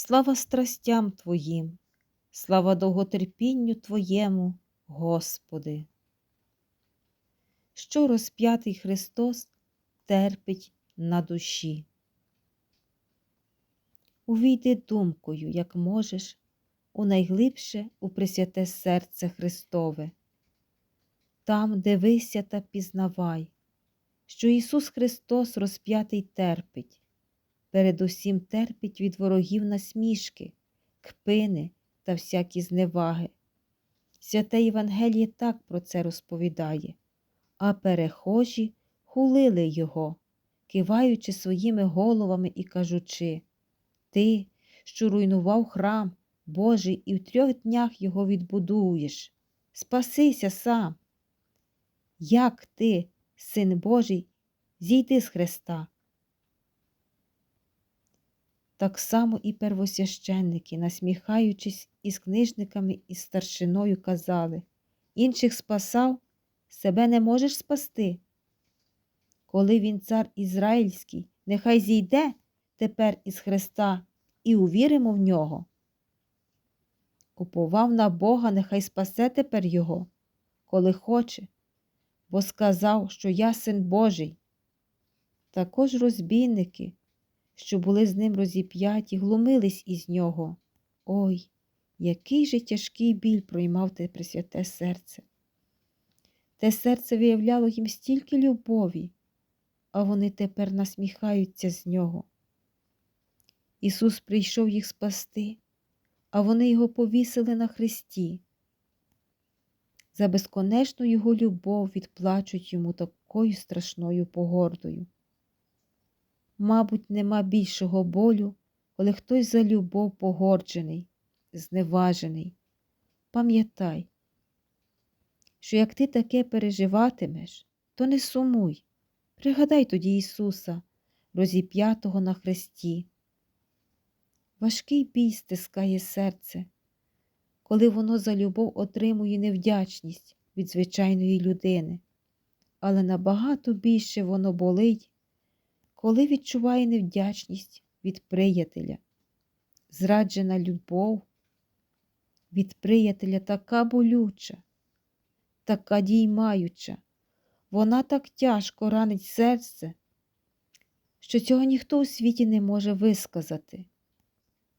Слава страстям Твоїм, слава довготерпінню Твоєму, Господи. Що розп'ятий Христос терпить на душі. Увійди думкою, як можеш, у найглибше у пресвяте серце Христове. Там дивися та пізнавай, що Ісус Христос розп'ятий терпить, передусім терпить від ворогів насмішки, кпини та всякі зневаги. Святе Євангеліє так про це розповідає, а перехожі хулили Його, киваючи своїми головами і кажучи Ти, що руйнував храм Божий і в трьох днях його відбудуєш, спасися сам. Як ти, син Божий, зійди з Христа? Так само і первосвященники, насміхаючись із книжниками і старшиною, казали інших спасав, себе не можеш спасти. Коли він цар Ізраїльський, нехай зійде тепер із Христа і увіримо в нього. Уповав на Бога, нехай спасе тепер його, коли хоче, бо сказав, що я син Божий. Також розбійники, що були з ним розіп'яті, глумились із нього. Ой, який же тяжкий біль проймав те пресвяте серце. Те серце виявляло їм стільки любові, а вони тепер насміхаються з нього. Ісус прийшов їх спасти, а вони його повісили на хресті. За безконечну його любов відплачуть йому такою страшною погордою. Мабуть, нема більшого болю, коли хтось за любов погорджений, зневажений. Пам'ятай, що як ти таке переживатимеш, то не сумуй. Пригадай тоді Ісуса, розіп'ятого на хресті. Важкий бій стискає серце, коли воно за любов отримує невдячність від звичайної людини, але набагато більше воно болить, коли відчуває невдячність від приятеля. Зраджена любов від приятеля така болюча, така діймаюча, вона так тяжко ранить серце, що цього ніхто у світі не може висказати.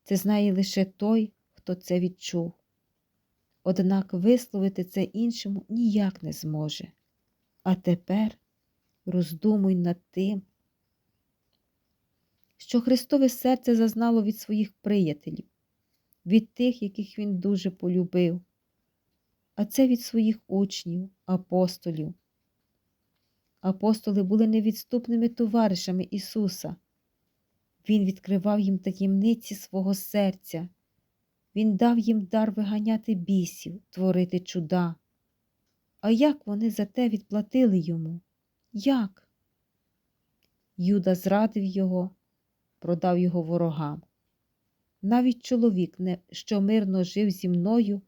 Це знає лише той, хто це відчув. Однак висловити це іншому ніяк не зможе. А тепер роздумуй над тим, що Христове серце зазнало від своїх приятелів, від тих, яких він дуже полюбив, а це від своїх учнів, апостолів. Апостоли були невідступними товаришами Ісуса. Він відкривав їм таємниці свого серця. Він дав їм дар виганяти бісів, творити чуда. А як вони за те відплатили йому? Як? Юда зрадив його, продав його ворогам. Навіть чоловік, що мирно жив зі мною,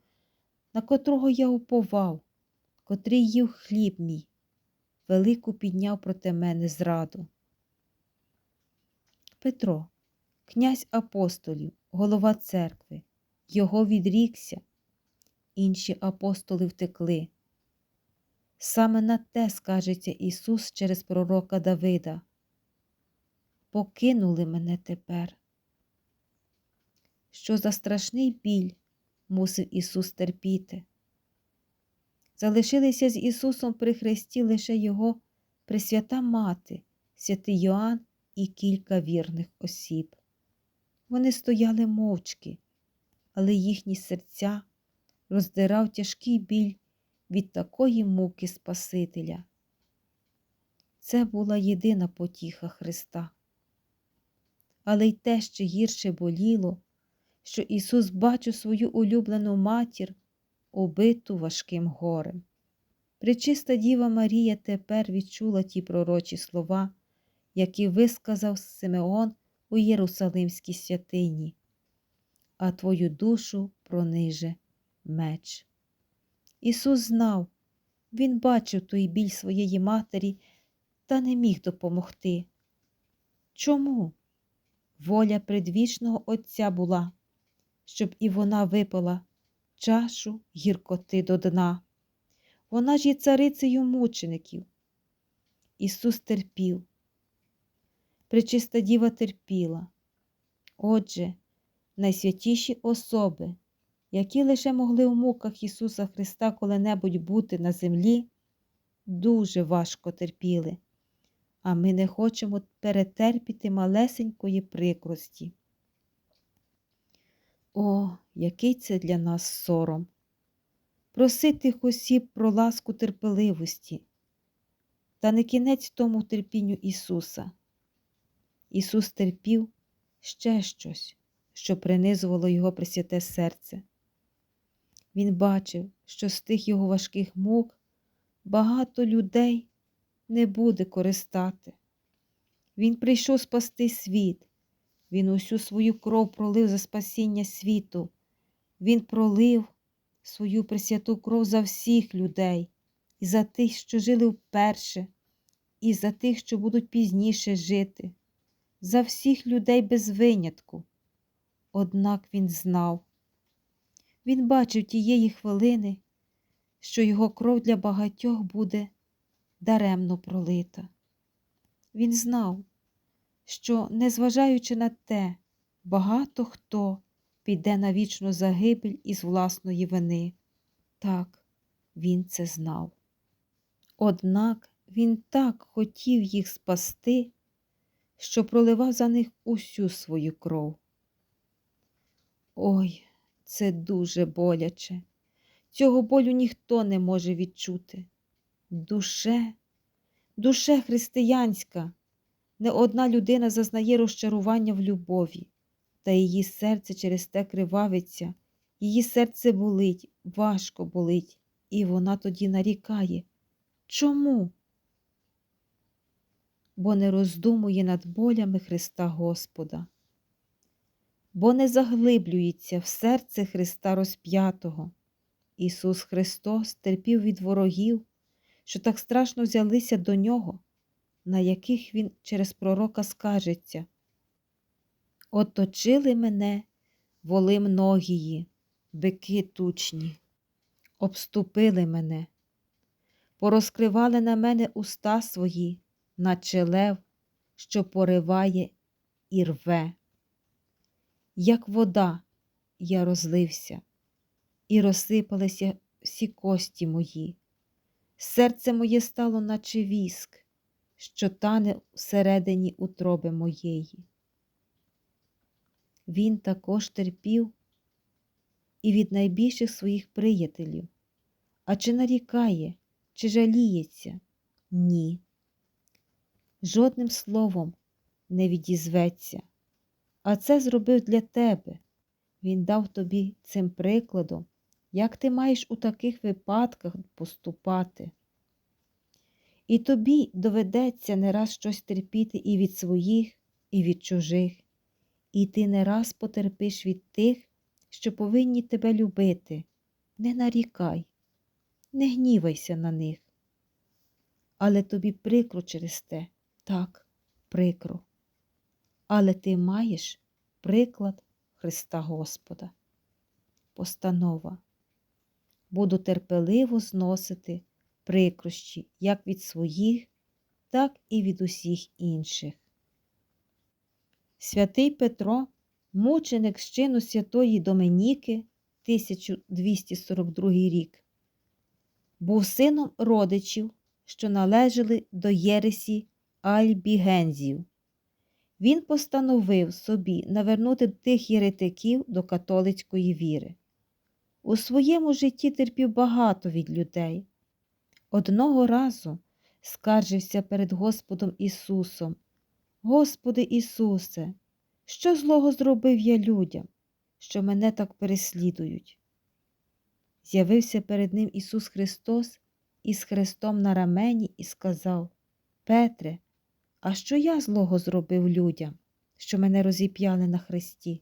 на котрого я уповав, котрий їв хліб мій, велику підняв проти мене зраду. Петро, князь апостолів, голова церкви, його відрікся, інші апостоли втекли. Саме на те скажеться Ісус через пророка Давида. Покинули мене тепер. Що за страшний біль мусив Ісус терпіти? Залишилися з Ісусом при хресті лише Його Пресвята Мати, святий Йоанн і кілька вірних осіб. Вони стояли мовчки, але їхні серця роздирав тяжкий біль від такої муки Спасителя. Це була єдина потіха Христа. Але й те ще гірше боліло, що Ісус бачив свою улюблену матір, убиту важким горем. Пречиста Діва Марія тепер відчула ті пророчі слова які висказав Симеон у Єрусалимській святині, а твою душу прониже меч. Ісус знав, Він бачив той біль своєї матері та не міг допомогти. Чому? Воля предвічного Отця була, щоб і вона випила чашу гіркоти до дна. Вона ж є царицею мучеників. Ісус терпів. Пречиста діва терпіла. Отже, найсвятіші особи, які лише могли у муках Ісуса Христа коли-небудь бути на землі, дуже важко терпіли, а ми не хочемо перетерпіти малесенької прикрості. О, який це для нас сором! Просити осіб про ласку терпеливості, та не кінець тому терпінню Ісуса. Ісус терпів ще щось, що принизувало Його пресвяте серце. Він бачив, що з тих його важких мук багато людей не буде користати. Він прийшов спасти світ, Він усю свою кров пролив за спасіння світу. Він пролив свою пресвяту кров за всіх людей, і за тих, що жили вперше, і за тих, що будуть пізніше жити, за всіх людей без винятку. Однак він знав, він бачив тієї хвилини, що його кров для багатьох буде даремно пролита. Він знав, що, незважаючи на те, багато хто піде на вічну загибель із власної вини. Так, він це знав. Однак він так хотів їх спасти, що проливав за них усю свою кров. Ой, це дуже боляче. Цього болю ніхто не може відчути. Душе, душе християнська, не одна людина зазнає розчарування в любові, та її серце через те кривавиться, її серце болить, важко болить, і вона тоді нарікає. Чому? Бо не роздумує над болями Христа Господа, бо не заглиблюється в серце Христа розп'ятого. Ісус Христос терпів від ворогів, що так страшно взялися до Нього, на яких Він через пророка скажеться. Оточили мене воли многії, бики тучні, обступили мене, порозкривали на мене уста свої, наче лев, що пориває і рве. Як вода я розлився, і розсипалися всі кості мої. Серце моє стало, наче віск, що тане всередині утроби моєї. Він також терпів і від найбільших своїх приятелів. А чи нарікає, чи жаліється? Ні. Жодним словом не відізветься. А це зробив для тебе. Він дав тобі цим прикладом, як ти маєш у таких випадках поступати. І тобі доведеться не раз щось терпіти і від своїх, і від чужих, і ти не раз потерпиш від тих, що повинні тебе любити. Не нарікай, не гнівайся на них. Але тобі прикро через те, так, прикро. Але ти маєш приклад Христа Господа. Постанова. Буду терпеливо зносити прикрощі як від своїх, так і від усіх інших. Святий Петро, мученик з чину святої Доменіки 1242 рік, був сином родичів, що належали до Єресі Альбігензів. Він постановив собі навернути тих єретиків до католицької віри. У своєму житті терпів багато від людей. Одного разу скаржився перед Господом Ісусом. Господи Ісусе, що злого зробив я людям, що мене так переслідують? З'явився перед ним Ісус Христос із Христом на рамені і сказав Петре, а що я злого зробив людям, що мене розіп'яли на хресті?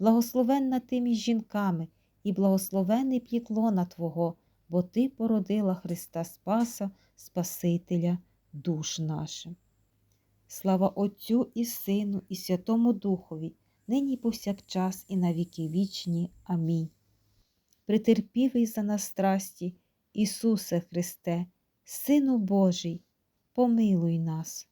благословенна ти між жінками, і благословений плітлона Твого, бо Ти породила Христа Спаса, Спасителя душ нашим. Слава Отцю і Сину, і Святому Духові, нині повсякчас, і на віки вічні. Амінь. Притерпівий за нас страсті, Ісусе Христе, Сину Божий, помилуй нас.